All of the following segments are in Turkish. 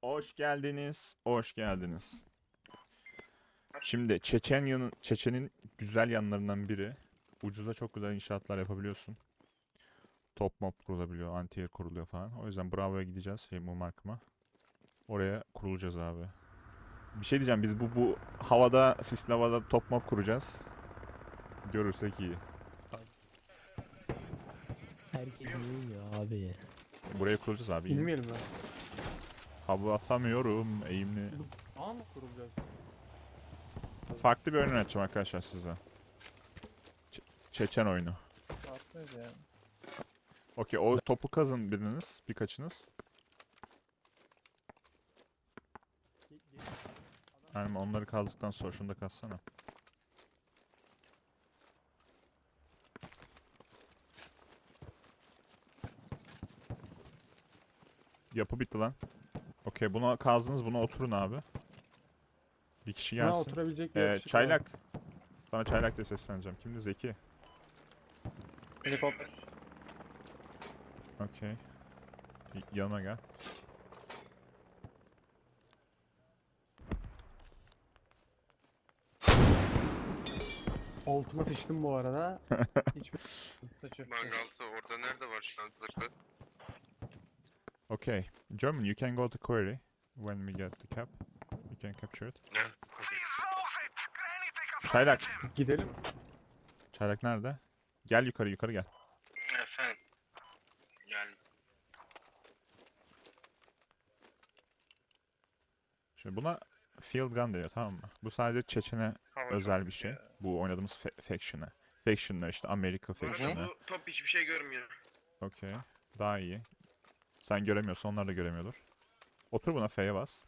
Hoş geldiniz. Hoş geldiniz. Şimdi Çeçenya'nın Çeçen'in güzel yanlarından biri. Ucuza çok güzel inşaatlar yapabiliyorsun. Top mop kurulabiliyor, anti kuruluyor falan. O yüzden Bravo'ya gideceğiz şey bu markıma. Oraya kurulacağız abi. Bir şey diyeceğim biz bu bu havada sisli havada top mop kuracağız. Görürsek iyi. Herkes uyuyor abi. Buraya kurulacağız abi. iyi. Bilmeyelim ben. Hava atamıyorum eğimli. Ağ mı kurulacak? Farklı bir oyun oynatacağım arkadaşlar size. Çe- Çeçen oyunu. Yani. Okey o topu kazın biriniz, birkaçınız. Yani onları kazdıktan sonra şunu da kazsana. Yapı bitti lan. Okey buna kazdınız buna oturun abi. Bir kişi Buna gelsin. oturabilecek bir Ee, yakışıklı çaylak. Sana çaylak diye sesleneceğim. Kimdi Zeki? var. Helikopter. Okey. Yanıma gel. Altıma sıçtım bu arada. Hiçbir saçı. Mangaltı orada nerede var şu an zırhlı? Okay. German, you can go to query when we get the cap. We can capture it. Çaylak. Gidelim. Çaylak nerede? Gel yukarı yukarı gel. Efendim. Yani Şimdi buna field gun diyor tamam mı? Bu sadece Çeçen'e özel bir şey. Bu oynadığımız fa- faction'a. Faction'la işte Amerika faction'ı. bu top hiçbir şey görmüyor. Okey. Daha iyi. Sen göremiyorsun onlar da göremiyordur. Otur buna F'ye bas.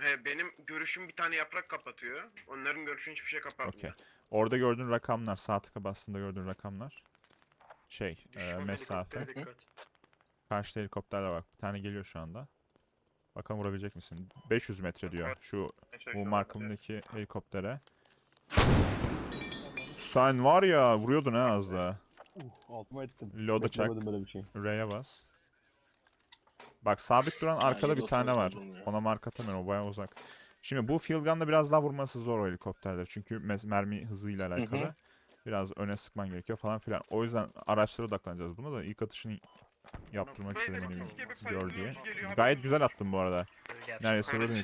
He, benim görüşüm bir tane yaprak kapatıyor. Onların görüşünü hiçbir şey kapatmıyor. Okey. Orada gördüğün rakamlar, sağ tıka bastığında gördüğün rakamlar. Şey, e, Düşman mesafe. helikoptere dikkat. Karşıda helikopterler var. Bir tane geliyor şu anda. Bakalım vurabilecek misin? 500 metre diyor. Şu bu markamdaki helikoptere. Sen var ya vuruyordun ha az daha. Uh, altıma ettim. Load'a çak. Beklemedim böyle bir şey. R'ye bas. Bak sabit duran arkada bir tane var. Ona mark atamıyorum o bayağı uzak. Şimdi bu field gun'da biraz daha vurması zor o helikopterde. Çünkü mermi hızıyla alakalı. Biraz öne sıkman gerekiyor falan filan. O yüzden araçlara odaklanacağız. Buna da ilk atışını yaptırmak istedim benim gör diye. Gayet güzel attım bu arada. Neredeyse vurdum.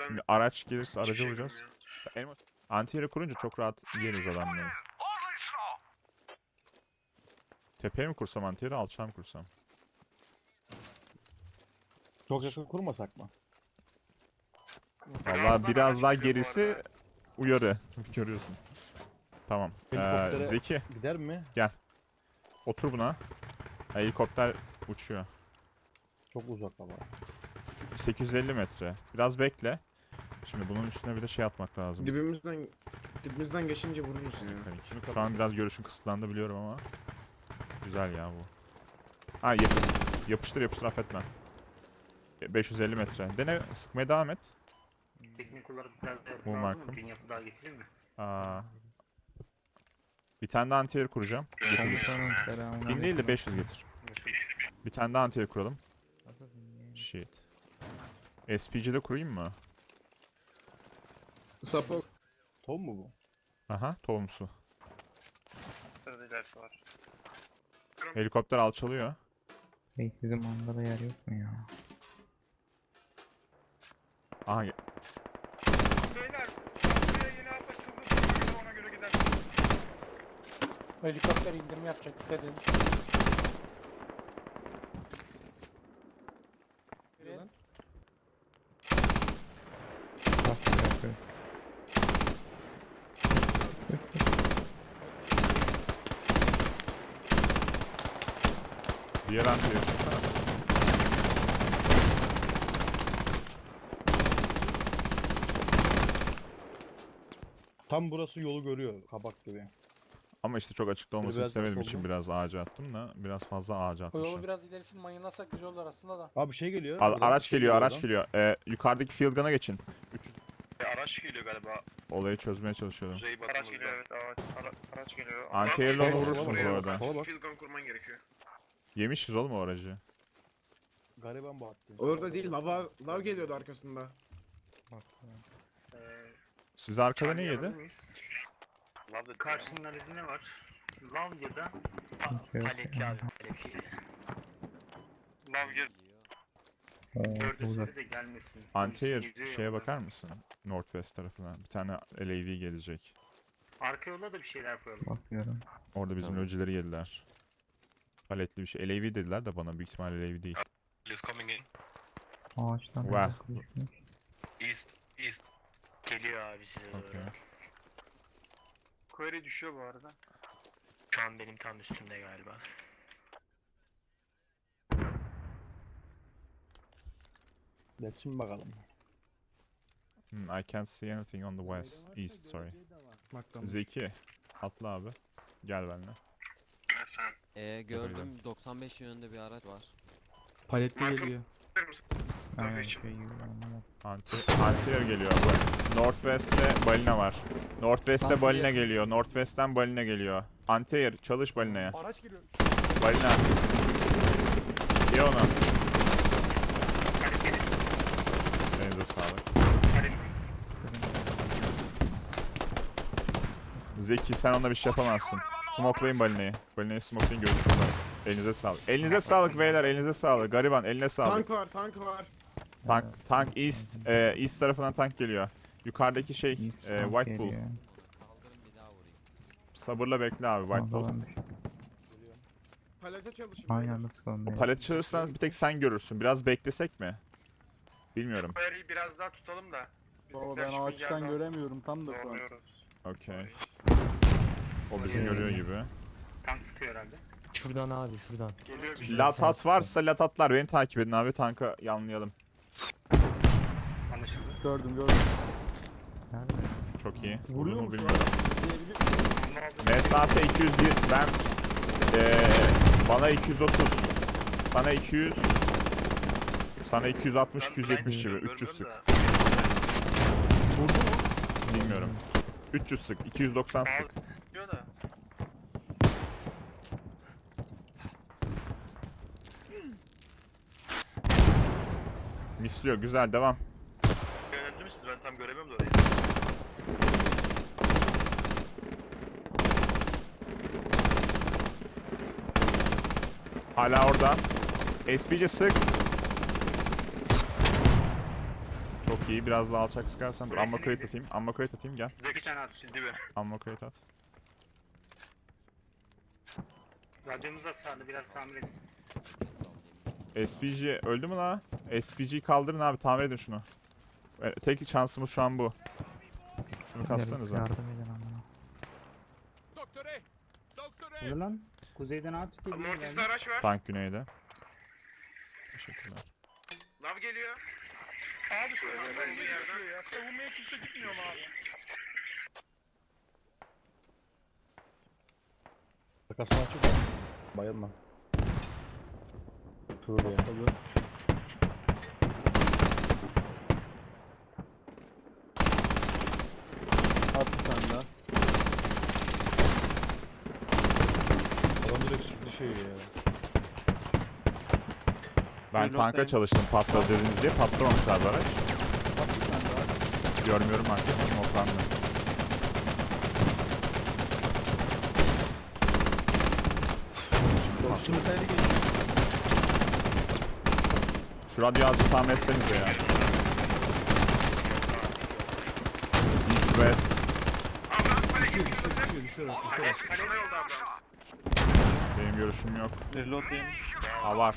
Ben Şimdi araç gelirse aracı şey vuracağız. Anti kurunca çok rahat yeriz adamları. Tepeye mi kursam anti alçağa mı kursam? Çok yakın kurmasak mı? Valla biraz daha gerisi uyarı. Görüyorsun. Tamam. Ee, Helikoptere- Zeki Gider mi? otur buna. Ha, Helikopter uçuyor. Çok uzak ama. 850 metre. Biraz bekle. Şimdi bunun üstüne bir de şey atmak lazım. Dibimizden dibimizden geçince vururuz ya. Yani şu an biraz görüşüm kısıtlandı biliyorum ama. Güzel ya bu. Ha yap yapıştır yapıştır affetme. E, 550 metre. Dene sıkmaya devam et. Teknik olarak biraz daha Bu lazım? Bin yapı daha getirir mi? Aa. Bir tane daha antiyer kuracağım. Bin değil de 500 getir. Bir tane daha antiyer kuralım. Shit. SPG'de kurayım mı? Sapı Tom mu bu? Aha tohumsu. Sırada ilerisi var. Helikopter alçalıyor. Hey sizin mangala yer yok mu ya? Aha ge- Beyler, buraya yeni hafta çıldırdı. Ona göre gider. Helikopter indirme yapacak. Dikkat edin. Bak bir dakika. Diğer antiyer. Tam burası yolu görüyor kabak gibi. Ama işte çok açıkta olmasını biraz istemediğim nasıl için biraz ağaca attım da biraz fazla ağaca O atmışım. yolu biraz ilerisini manyalasak güzel olur aslında da. Abi şey geliyor. Al- araç şey geliyor, araç oradan. geliyor. Ee, yukarıdaki field gun'a geçin. Araç geliyor galiba. Olayı çözmeye çalışıyordum. Kuzey batı Araç geliyor evet. Araç, ara, araç geliyor. Anti-air'le onu vurursun bu arada. Sola bak. Field gun kurman gerekiyor. Yemişiz oğlum o aracı. Gariban bu attı. Orada değil lava lav geliyordu arkasında. Bak. Ee, Siz arkada ne yedi? mıyız? Karşısında dedi ne var? Lav ya da ya. abi. Paletli. Lav ya de gelmesin. Antier Geziyor şeye yolda. bakar mısın? Northwest tarafına. Bir tane LAV gelecek. Arka yola da bir şeyler koyalım. Bakıyorum. Orada bizim Tamam. öcüleri yediler. Paletli bir şey. LAV dediler de bana büyük ihtimalle LAV değil. is coming in. Ağaçtan Wow. düşmüş. East, east. Geliyor abi size doğru. Query düşüyor bu arada. Şu an benim tam üstümde galiba. Geçin bakalım. Hmm, I can't see anything on the west. East, sorry. Zeki. Atla abi. Gel benimle. Ee, gördüm 95 yönünde bir araç var. Paletli Markım- geliyor. Hiç- şey anlamadım. Anti geliyor. Bak, Northwest'te balina var. Northwest'te Antier. balina geliyor. Northwest'ten balina geliyor. Antier çalış balinaya. Araç geliyor. Balina. Ye onu. Elinize sağlık. Zeki sen onunla bir şey yapamazsın. Smokelayın balinayı. Balinayı smokelayın gözükmez. Elinize sağlık. Elinize sağlık beyler elinize sağlık. Gariban eline sağlık. Tank var tank var. Tank, tank east, e, east tarafından tank geliyor. Yukarıdaki şey, e, tank White Bull. geliyor. Sabırla bekle abi White Bull. Bir- Palete çalışın. Sıkalım. O beyler. paleti çalışırsan bir tek sen görürsün. Biraz beklesek mi? Bilmiyorum. Query'i biraz daha tutalım da. Baba ben ağaçtan göremiyorum tam da şu an. Okey. O bizi görüyor gibi. Tank sıkıyor herhalde. Şuradan abi şuradan. Geliyor bir Latat varsa latatlar beni takip edin abi tanka yanlayalım. anlaşıldı. Gördüm gördüm. Nerede? Çok iyi. Vuruyor mu bilmiyorum. Mesafe 220 ben eee bana 230 sana 200 sana 260 270 gibi 300 sık. Bilmiyorum. 300 sık 290 sık. Diyor da. Misliyor güzel devam. Yöneldi misiniz? Ben tam göremiyorum da orayı. Hala orada. SPC sık. Çok iyi. Biraz daha alçak sıkarsan. Dur amma crate atayım. Amma crate atayım gel. Bir tane at şimdi be. Amma crate at. Radyomuz hasarlı biraz tamir edin. SPG öldü mü la? SPG kaldırın abi tamir edin şunu. E, Tek şansımız şu an bu. Şunu Beyler, kassanıza. Yardım edin amına. Ne lan? Kuzeyden ağaç geliyor. Mortis'te araç var. Tank güneyde. Teşekkürler. Lav geliyor. Abi savunmaya. Savunmaya kimse gitmiyor mu abi? Arkasına açık var. Bayılma. Şurada ya. At bir tane daha. Adam direkt sürdü şeyi ya. Ben tanka çalıştım patladı dediniz diye patlamamış abi araç. At bir tane daha. Görmüyorum artık smokelandı. Şimdi patladı. Geliyor. Şu radyo azıcık tamir etsenize ya. East West. Düşüyor düşüyor düşüyor düşüyor. Benim görüşüm yok. Reload. Ha var.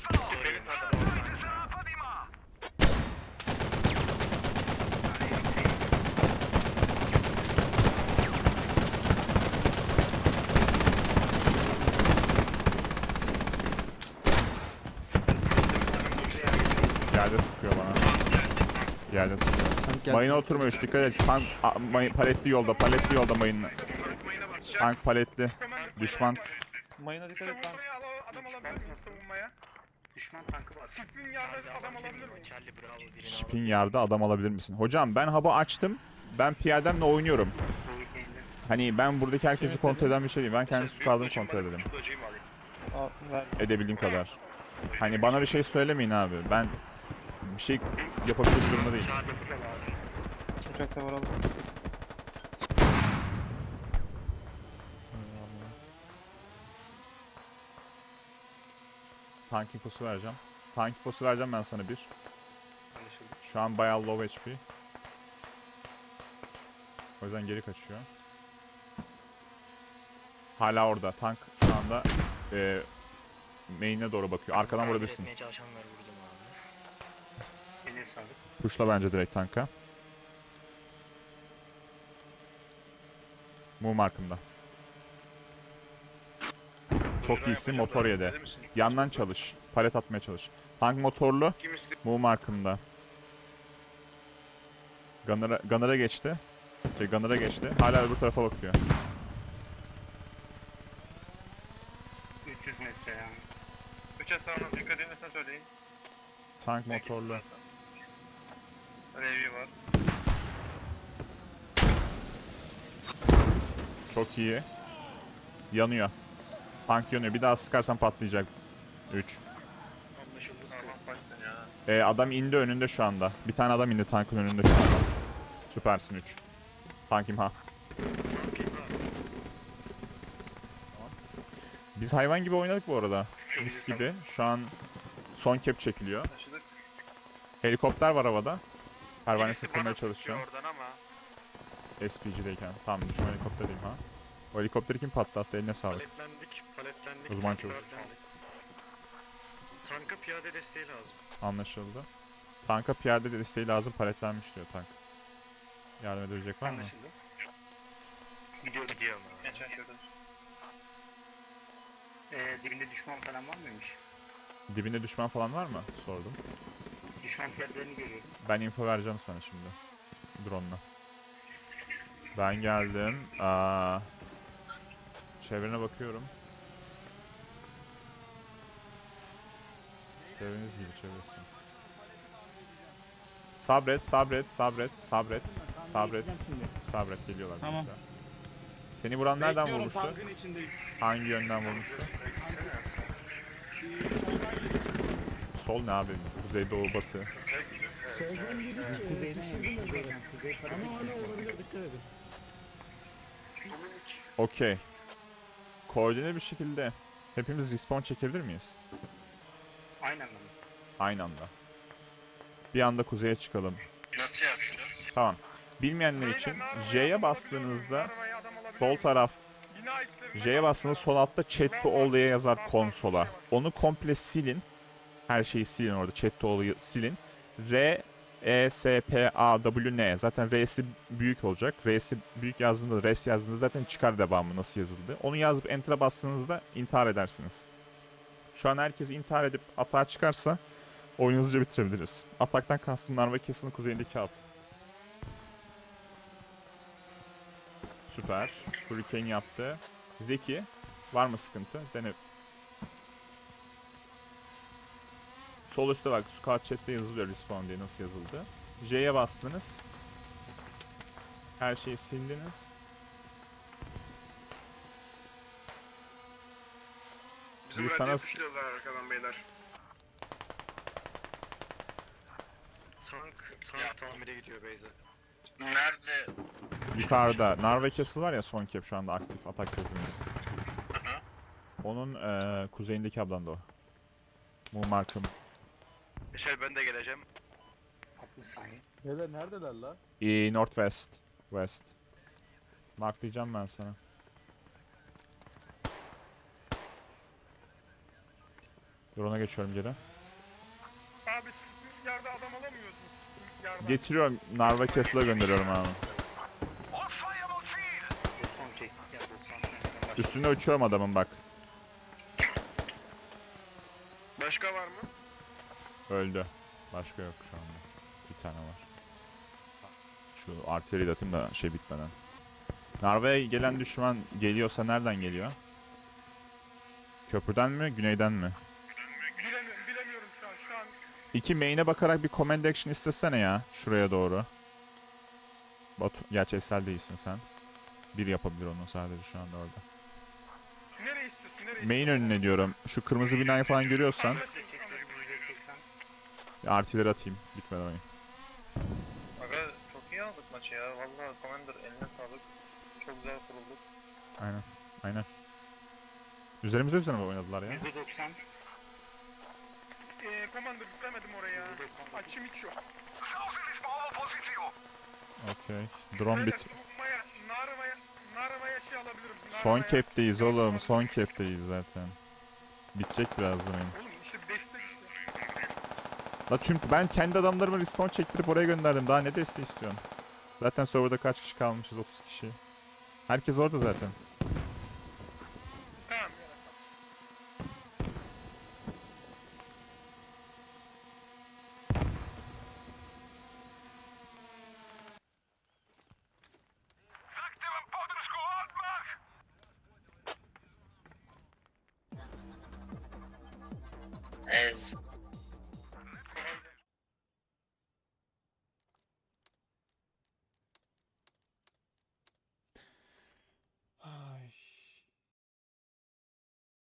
Yerde sıkıyor bana. Yerde sıkıyor. Mayına oturmuş dikkat et. Tank a, may- paletli yolda paletli yolda mayın. Tank paletli. Düşman. Mayına dikkat et adam alabilir miyim savunmaya? Düşman tankı var. Spin yerde adam alabilir miyim? Spin yarda adam alabilir misin? Hocam ben hub'ı açtım. Ben piyademle oynuyorum. Hani ben buradaki herkesi kontrol eden bir şey değil. Ben kendi squad'ımı kontrol edelim. Edebildiğim kadar. Hani bana bir şey söylemeyin abi. Ben bir şey yapabilecek durumda değilim. Kağıt yapı da lazım. Uçak savar aldım. Tank infosu vereceğim. Tank infosu vereceğim ben sana bir. Şu an bayağı low HP. O yüzden geri kaçıyor. Hala orada. Tank şu anda e, main'e doğru bakıyor. Arkadan vurabilirsin. Pushla bence direkt tanka. Move markımda. Çok iyisin motor yedi. Yandan çalış. Palet atmaya çalış. Tank motorlu. Move markımda. Gunner'a, Gunner'a geçti. Şey Gunner'a geçti. Hala öbür tarafa bakıyor. 300 metre yani. Üçe sağına dikkat edin söyleyin. Tank motorlu. Revi var. Çok iyi. Yanıyor. Tank yanıyor. Bir daha sıkarsan patlayacak. 3. Anlaşıldı. Tamam başlayın ya. Ee, adam indi önünde şu anda. Bir tane adam indi tankın önünde şu anda. Süpersin 3. Tank imha. Biz hayvan gibi oynadık bu arada. Mis gibi. Şu an son cap çekiliyor. Helikopter var havada. Çalışacağım. Oradan ama. SPG'deyken. Tamam şu an helikopterdeyim ha. O helikopteri kim patlattı? Eline sağlık. Paletlendik, paletlendik. O zaman çavuş. Tanka piyade desteği lazım. Anlaşıldı. Tanka piyade desteği lazım. Paletlenmiş diyor tank. Yardım edebilecek var mı? Anlaşıldı. Gidiyor gidiyor. Geçen şurada. Ee, dibinde düşman falan var mıymış? Dibinde düşman falan var mı? Sordum. Düşman piyadelerini görüyorum. Ben info vereceğim sana şimdi. Drone'la. Ben geldim. Aa, çevrene bakıyorum. Çevreniz gibi çevresi. Sabret, sabret, sabret, sabret, sabret, sabret geliyorlar. Tamam. birlikte. Seni vuran nereden Bekliyorum, vurmuştu? Tankın içindeyim. Hangi yönden vurmuştu? Sol ne abi? Kuzey, doğu, batı. Soldan e, düşürdüm onları. Ama hala olabilir dikkat edin. Okey. Koordine bir şekilde hepimiz respawn çekebilir miyiz? Aynen mi? Aynı anda. Bir anda kuzeye çıkalım. Nasıl yapacağız? Tamam. Bilmeyenler için J'ye bastığınızda sol taraf J'ye bastığınız sol altta chat to all diye yazar konsola. Onu komple silin. Her şeyi silin orada. Chat all'ı silin. R E S P A W N zaten R'si büyük olacak. R'si büyük yazdığında res yazdığında zaten çıkar devamı nasıl yazıldı. Onu yazıp enter'a bastığınızda intihar edersiniz. Şu an herkes intihar edip atağa çıkarsa oyunu hızlıca bitirebiliriz. Ataktan kastım Narva Castle'ın kuzeyindeki hub. Süper. Hurricane yaptı. Zeki. Var mı sıkıntı? Dene. Sol üstte bak Scout chat'te yazılıyor respawn diye nasıl yazıldı. J'ye bastınız. Her şeyi sildiniz. Bizim radyo sana- arkadan beyler. Tank, tank tamire gidiyor Beyza. Nerede? Yukarıda Narva Castle var ya son cap şu anda aktif atak cap'imiz. Onun eee, kuzeyindeki ablan da o. Mu markım. Şey ben de geleceğim. 60 saniye. Neler neredeler la? E, Northwest. West. Mark diyeceğim ben sana. Drone'a geçiyorum geri. Abi siz yerde adam alamıyorsunuz. Yerde. Getiriyorum Narva Castle'a gönderiyorum abi. 90 çektik ya 90 saniye. Üstünde uçuyorum adamın bak. Başka var mı? Öldü. Başka yok şu anda. Bir tane var. Şu artilleriyi de atayım da şey bitmeden. Narva'ya gelen düşman geliyorsa nereden geliyor? Köprüden mi, güneyden mi? Bilemiyorum, bilemiyorum şu an. Şu an İki main'e bakarak bir command action istesene ya. Şuraya doğru. Batu, gerçi Esel değilsin sen. Bir yapabilir onu sadece şu anda orada. nereye istiyorsun? Nereye Main önüne diyorum. Şu kırmızı binayı falan görüyorsan. istiyorsun? Bir artileri atayım bitmeden oyun. Aga çok iyi aldık maçı ya. Vallahi Commander eline sağlık. Çok güzel kurulduk. Aynen. Aynen. Üzerimize üzerine oynadılar ya. %90. Eee Commander yüklemedim oraya. Açım hiç yok. Okey. Drone bit. Şey alabilirim. Son Narva'ya- cap'teyiz oğlum. Son cap'teyiz zaten. Bitecek birazdan oyun. Oğlum. La tüm ben kendi adamlarımı respawn çektirip oraya gönderdim. Daha ne desteği istiyorsun? Zaten serverda kaç kişi kalmışız? 30 kişi. Herkes orada zaten. Ez.